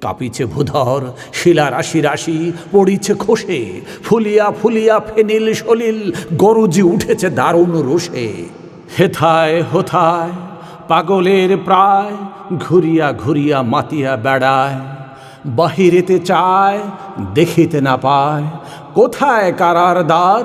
কাঁপিছে ভূধর, শিলা রাশি রাশি, পড়িছে খোসে, ফুলিয়া ফুলিয়া ফেনিল সলিল, গরুজি উঠেছে দারুণ রোষে। হেথায় হোথায় পাগলের প্রায়, ঘুরিয়া ঘুরিয়া মাতিয়া বেড়ায়। বাহিরেতে চায়, দেখিতে না পায়, কোথায় কারার দ্বার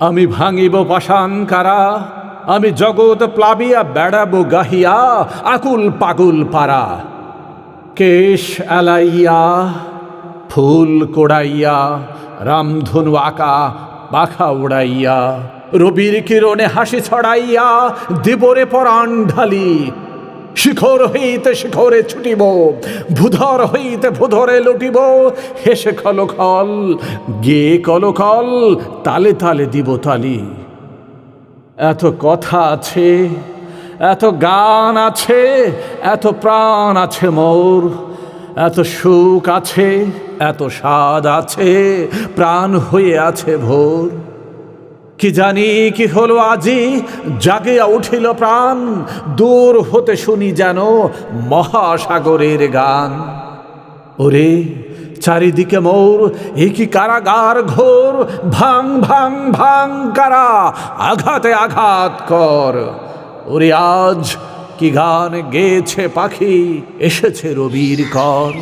আমি ভাঙিব পাষাণ কারা? আমি জগৎ প্লাবিয়া, বেড়াবো গাহিয়া, আকুল পাগুল পারা। কেশ এলাইয়া, ফুল কোড়াইয়া রামধনু আঁকা, পাখা উড়াইয়া। রবির কিরণে হাসি ছড়াইয়া, দেবরে পরাণ ঢালি শিখর হইতে শিখরে ছুটিব, ভূধর হইতে ভূধরে লুটিব, হেসে খলখল গে কলকল তালে তালে দিব তালি। এত কথা আছে, এত গান আছে, এত প্রাণ আছে মোর, এত সুখ আছে, এত স্বাদ আছে, প্রাণ হয়ে আছে ভোর। কি জানি, কি হলো আজি? জাগিয়া উঠিল প্রাণ, দূর হতে শুনি যেন মহাসাগরের গান। ওরে, চারিদিকে মোর এ কি কারাগার ঘোর, ভাং ভাং ভাং, কারা আঘাতে আঘাত কর। ওরে, আজ কি গান গেয়েছে পাখি? এসেছে রবির কর।